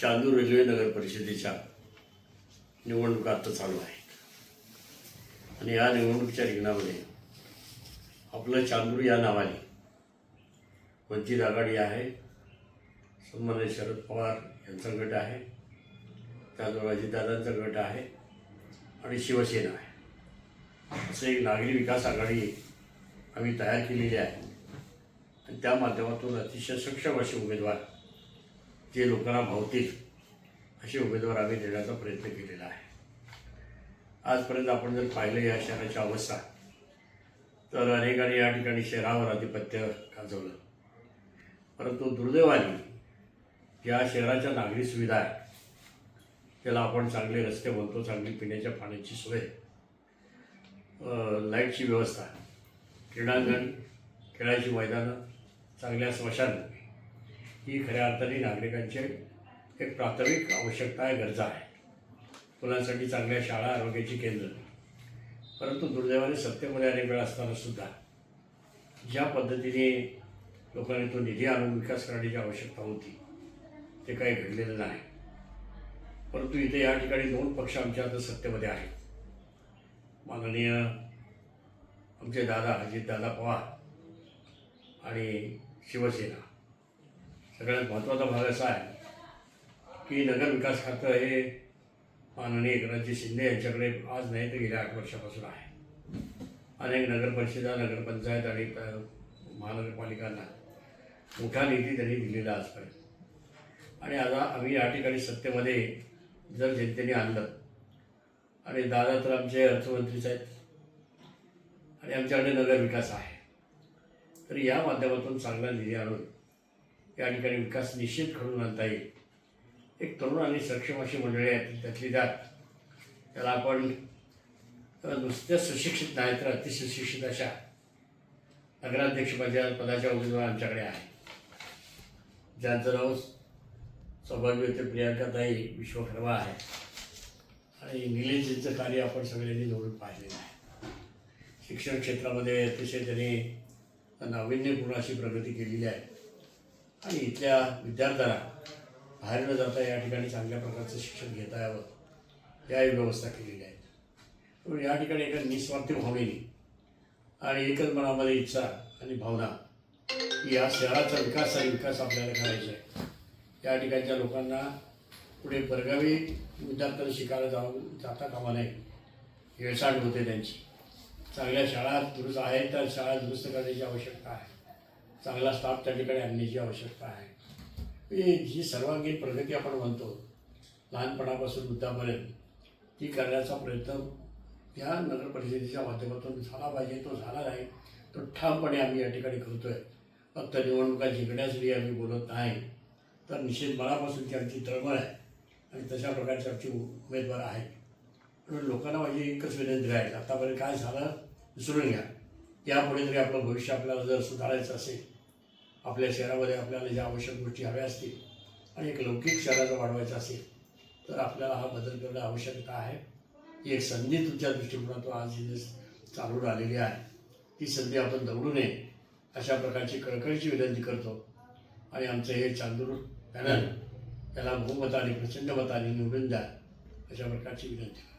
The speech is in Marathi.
चांदूर रेल्वे नगर परिषदेच्या निवडणुका आता चालू आहेत. आणि या निवडणुकीच्या रिंगणामध्ये आपलं चांदूर या नावाने वंचित आघाडी आहे? सन्मान्य शरद पवार यांचा गट आहे. त्याचबरोबर अजितदादांचा गट आहे. आणि शिवसेना आहे. असं एक नागरी विकास आघाडी आम्ही तयार केलेली आहे. आणि त्या माध्यमातून अतिशय सक्षम असे उमेदवार ते लोकांना भावतील असे उमेदवार आम्ही देण्याचा प्रयत्न केलेला आहे. आजपर्यंत आपण जर पाहिलं या शहराची अवस्था तर अनेकांनी या ठिकाणी शहरावर आधिपत्य गाजवलं. परंतु दुर्दैवाने या शहराच्या नागरी सुविधा आहेत त्याला आपण चांगले रस्ते बनतो चांगली पिण्याच्या पाण्याची सोय लाईटची व्यवस्था क्रीडांगण खेळाची मैदानं चांगल्या स्मशान ही खऱ्या अर्थाने नागरिकांची एक प्राथमिक आवश्यकता आहे गरजा आहे. मुलांसाठी चांगल्या शाळा आरोग्याची केंद्र. परंतु दुर्दैवाने सत्तेमध्ये अनेक वेळा असताना सुद्धा ज्या पद्धतीने लोकांनी तो निधी आणून विकास करण्याची आवश्यकता होती ते काही घडलेलं नाही. परंतु इथे या ठिकाणी दोन पक्ष आमच्या आता सत्तेमध्ये आहेत. माननीय आमचे दादा अजितदादा पवार आणि शिवसेना. सगळ्यात महत्त्वाचा भाग असा आहे की नगर विकास खातं हे माननीय एकनाथजी शिंदे यांच्याकडे आज नाही तर गेल्या आठ वर्षापासून आहे. अनेक नगरपरिषदा नगरपंचायत आणि महानगरपालिकांना मोठा निधी त्यांनी दिलेला आजपर्यंत. आणि आता आम्ही या ठिकाणी सत्तेमध्ये जर जनतेने आणलं आणि दादा तर आमचे अर्थमंत्रीच आहेत आणि आमच्याकडे नगर विकास आहे तर या माध्यमातून चांगला निधी आणून या ठिकाणी विकास निश्चित घडून आणता येईल. एक तरुण आणि सक्षम अशी मंडळी आहेत त्यातली जात. त्याला आपण नुसत्या सुशिक्षित नाही तर अतिसुशिक्षित अशा नगराध्यक्षपदा पदाच्या उमेदवार आमच्याकडे आहे ज्यांचं नाव सौभाग्य होते प्रियांकाताई विश्वकर्मा आहे आणि निलेशजींचं कार्य आपण सगळ्यांनी जवळून पाहिलेलं आहे. शिक्षण क्षेत्रामध्ये अतिशय त्यांनी नाविन्यपूर्ण अशी प्रगती केलेली आहे. आणि इथल्या विद्यार्थ्यांना बाहेर न जाता या ठिकाणी चांगल्या प्रकारचं शिक्षण घेता यावं. याही व्यवस्था केलेली आहे पण या ठिकाणी एका निस्वार्थी भावनेने आणि एकच मनामध्ये इच्छा आणि भावना की या शहराचा विकास आणि विकास आपल्याला करायचा आहे. या ठिकाणच्या लोकांना पुढे परगावी विद्यार्थ्यांना शिकायला जाऊ जाता कामा नये. हेळसांड होते त्यांची. चांगल्या शाळा दुरुस्त आहेत तर शाळा दुरुस्त करण्याची आवश्यकता आहे. चांगला स्टाफ त्या ठिकाणी आणण्याची आवश्यकता आहे. ही जी सर्वांगीण प्रगती आपण म्हणतो लहानपणापासून वृद्धापर्यंत ती करण्याचा प्रयत्न या नगर परिषदेच्या माध्यमातून झाला पाहिजे तो झाला नाही तो ठामपणे आम्ही या ठिकाणी करतो आहे फक्त निवडणुका जिंकण्यासाठी आम्ही बोलत नाही. तर निश्चित मनापासूनची आमची तळमळ आहे आणि तशा प्रकारचे आमचे उमेदवार आहेत. म्हणून लोकांना माझी एकच विनंती आहे आतापर्यंत काय झालं विसरून घ्या. यापुढे तरी आपलं भविष्य आपल्याला जर सुधारायचं असेल आपल्या शहरामध्ये आपल्याला ज्या आवश्यक गोष्टी हव्या असतील आणि एक लौकिक शहराचं वाढवायचं असेल तर आपल्याला हा बदल करणं आवश्यकता आहे. ही एक संधी तुमच्या दृष्टिकोनातून आज इथे चालून आलेली आहे. ती संधी आपण दवडू नये. अशा प्रकारची कळकळीची विनंती करतो. आणि आमचं हे चांदूर पॅनल याला बहुमताने प्रचंड मताने निवडून द्या अशा प्रकारची विनंती करतो.